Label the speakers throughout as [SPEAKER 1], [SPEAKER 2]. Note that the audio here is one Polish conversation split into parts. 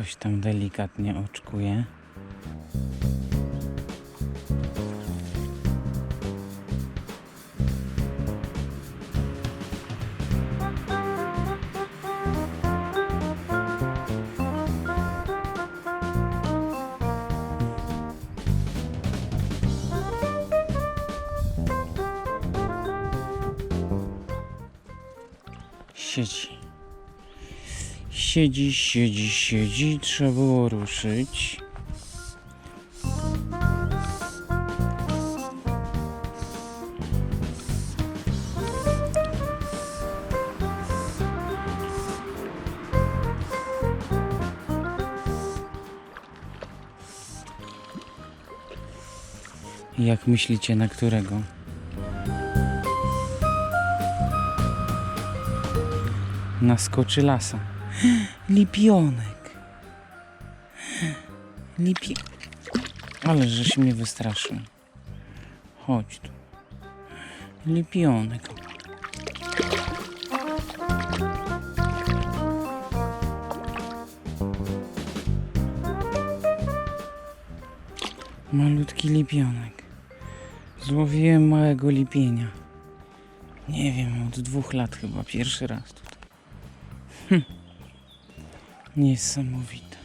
[SPEAKER 1] Coś tam delikatnie oczkuje. Siedzi. Siedzi, siedzi, siedzi. Trzeba było ruszyć. Jak myślicie, na którego? Naskoczy lasa. Lipionek. Lipi... Ale żeś mnie wystraszył. Chodź tu. Lipionek. Malutki lipionek. Złowiłem małego lipienia. Nie wiem, od dwóch lat chyba pierwszy raz tutaj. Hm. Niesamowite.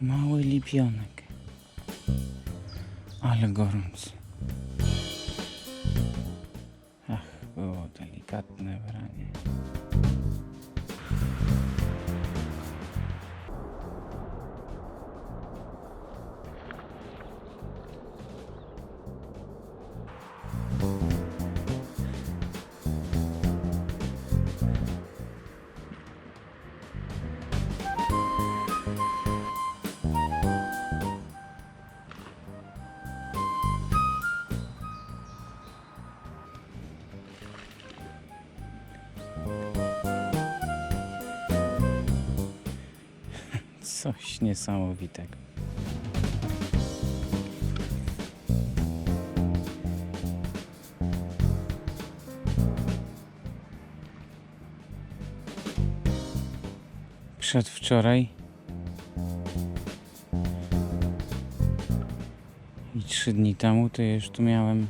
[SPEAKER 1] Mały lipionek. Ale gorąco. Ach, było delikatne branie. Coś niesamowitego. Przedwczoraj i trzy dni temu to już tu miałem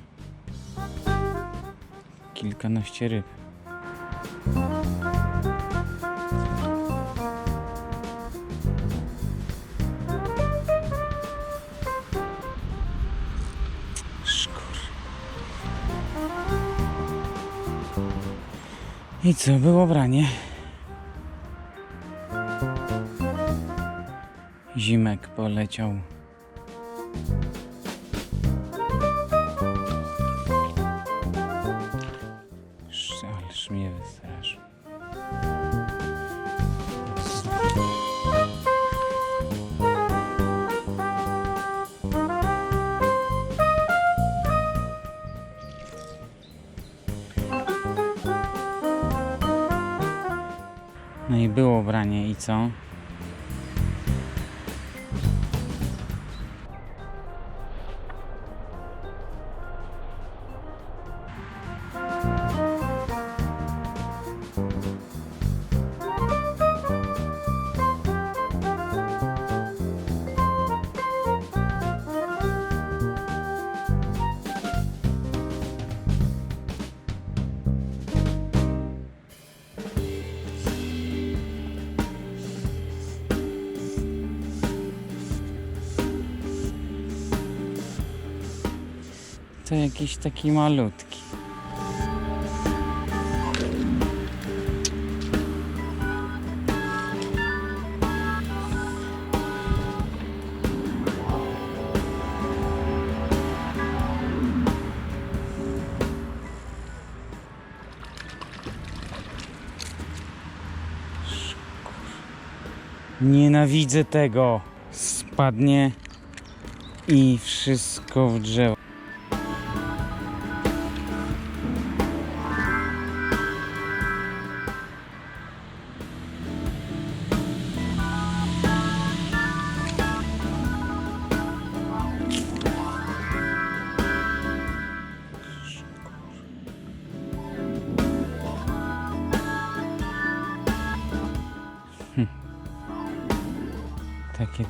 [SPEAKER 1] kilkanaście ryb. I co, było branie? Zimek poleciał. Branie jakiś taki malutki. Nienawidzę tego. Spadnie i wszystko w drzewo.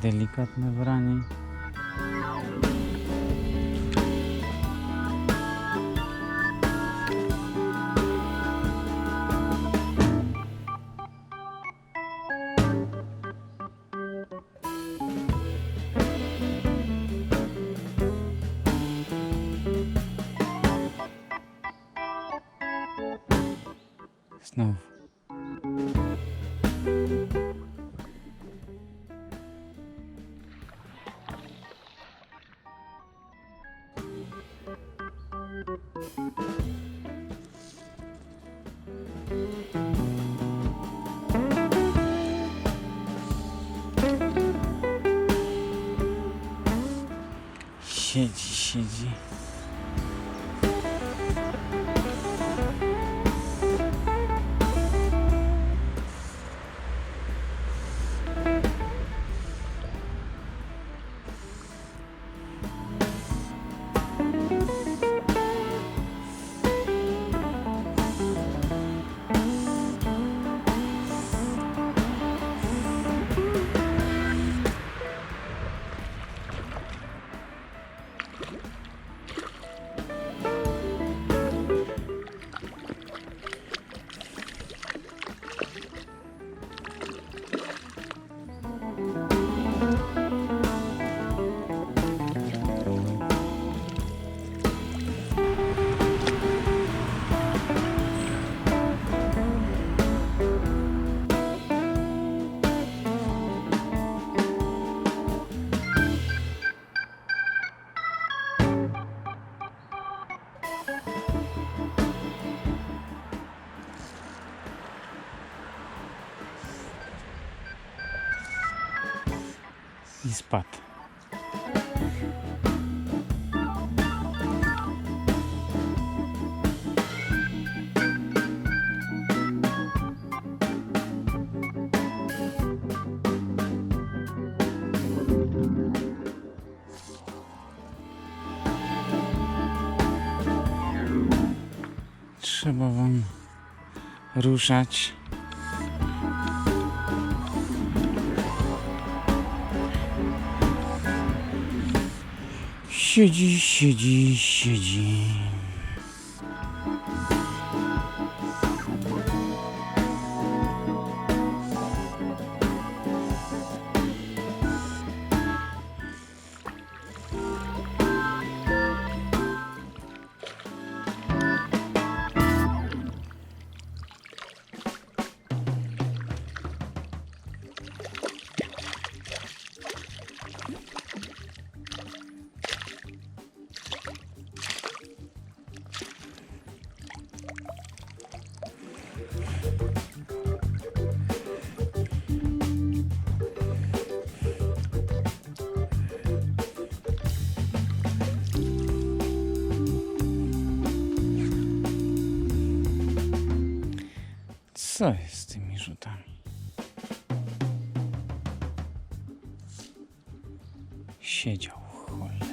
[SPEAKER 1] Delikatne branie. Znowu. Siedzi, spadł. Trzeba wam ruszać. Siedzi, siedzi, siedzi. Co Siedział, cholera.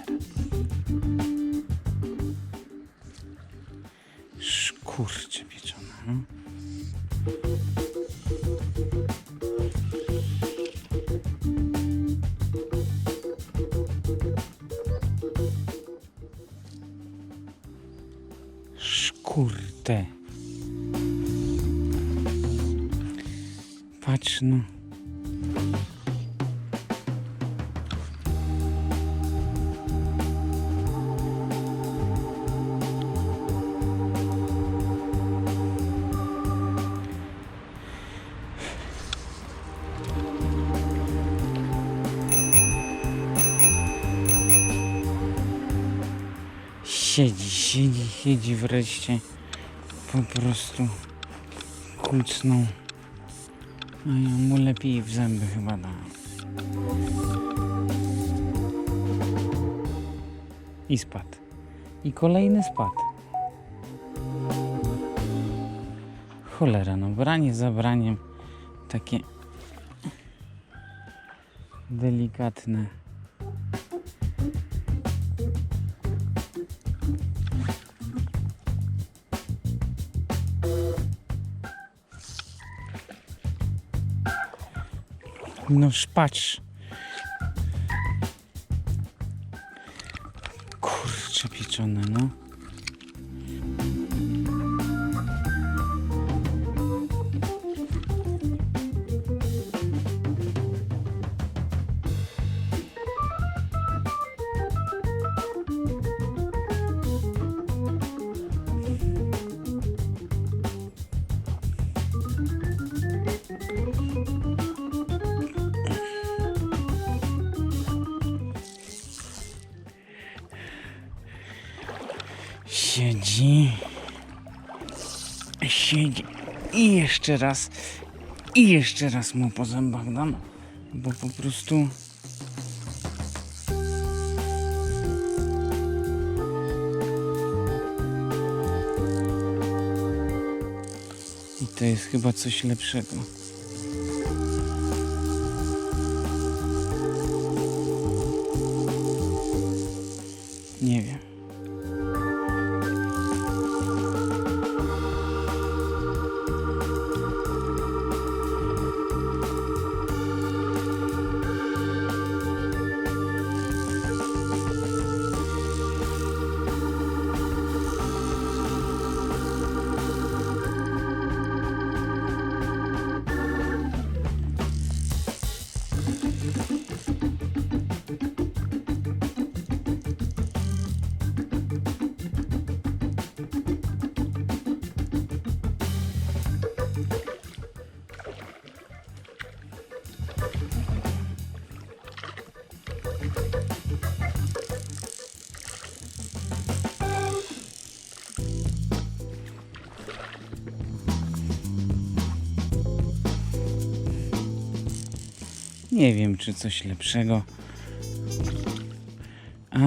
[SPEAKER 1] Szkurcze pieczone. No? Siedzi, siedzi, siedzi wreszcie. Po prostu kucnął. A ja mu lepiej w zęby chyba dałem. I spadł. I kolejny spadł. Cholera, no branie za braniem. Takie delikatne. Noż patrz. Kurczę pieczone, no. Siedzi. Siedzi. I jeszcze raz. I jeszcze raz mu po zębach dam. Bo po prostu. I to jest chyba coś lepszego. Nie wiem, czy coś lepszego. A.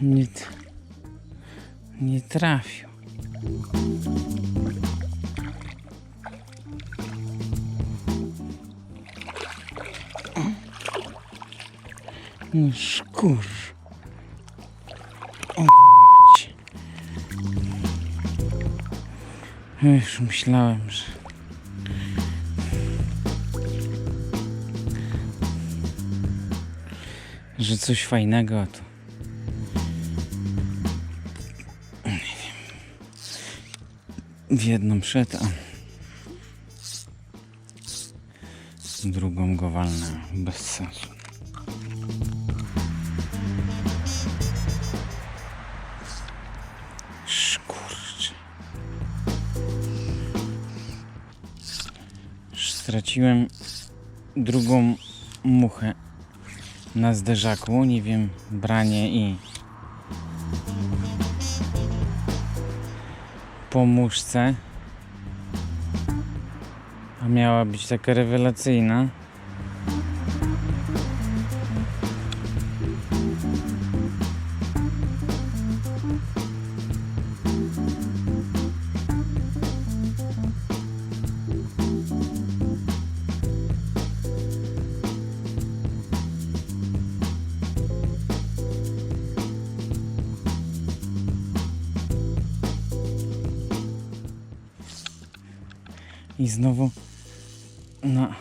[SPEAKER 1] Nie, nie trafił. No. Już myślałem, że... Że coś fajnego, a to... Nie wiem. W jedną szedł, a... drugą go walnę. Bez sensu. Straciłem drugą muchę na zderzaku. Nie wiem, branie i po. A miała być taka rewelacyjna. I znowu no.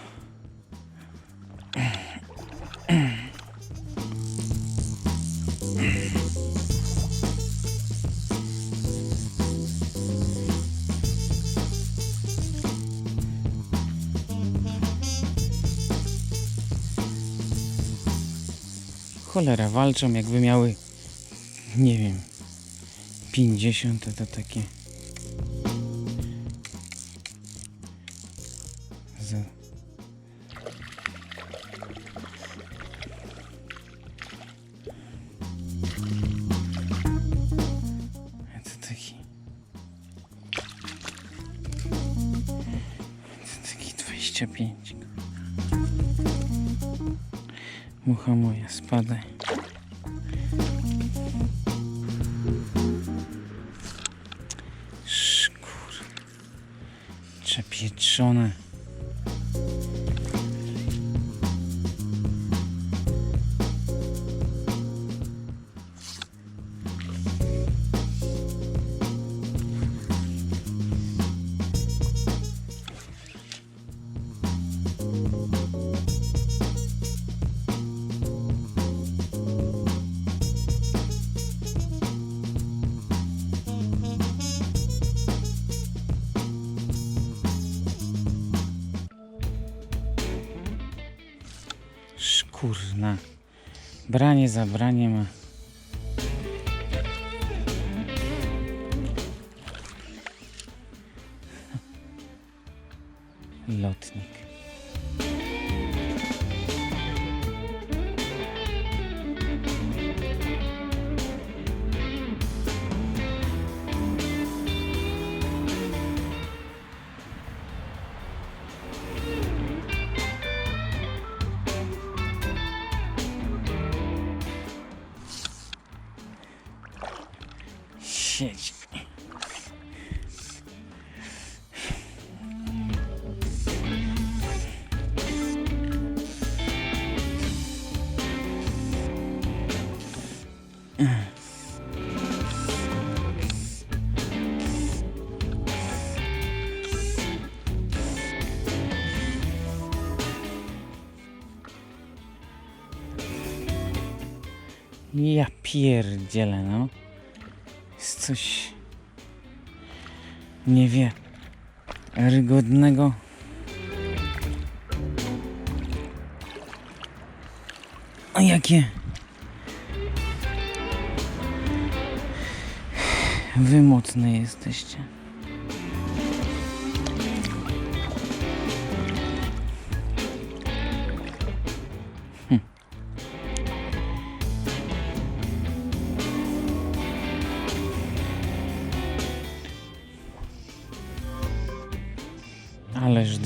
[SPEAKER 1] Cholera walczą jakby miały nie wiem 50 to, to takie przepieczone Kurna. Branie za braniem. Lotnik. Siedź. Ja pierdzielę, no. Coś... Nie wie... Rygodnego. A jakie... Wy mocne jesteście.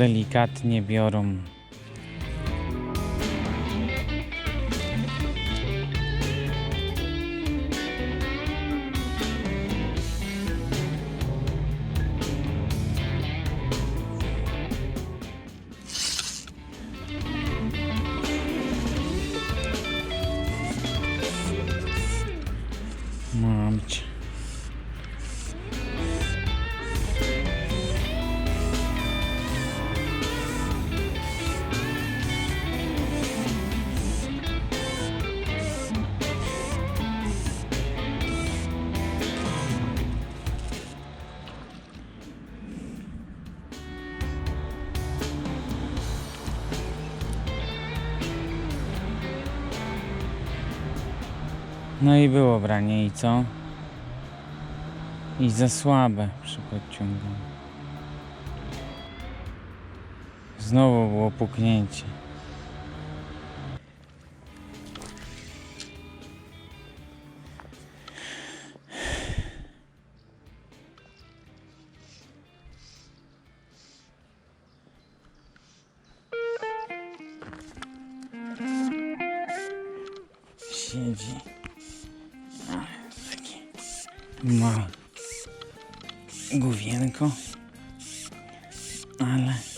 [SPEAKER 1] Delikatnie biorą. No i było branie i co? I za słabe przy podciąganiu. Znowu było puknięcie. Główienko. Ale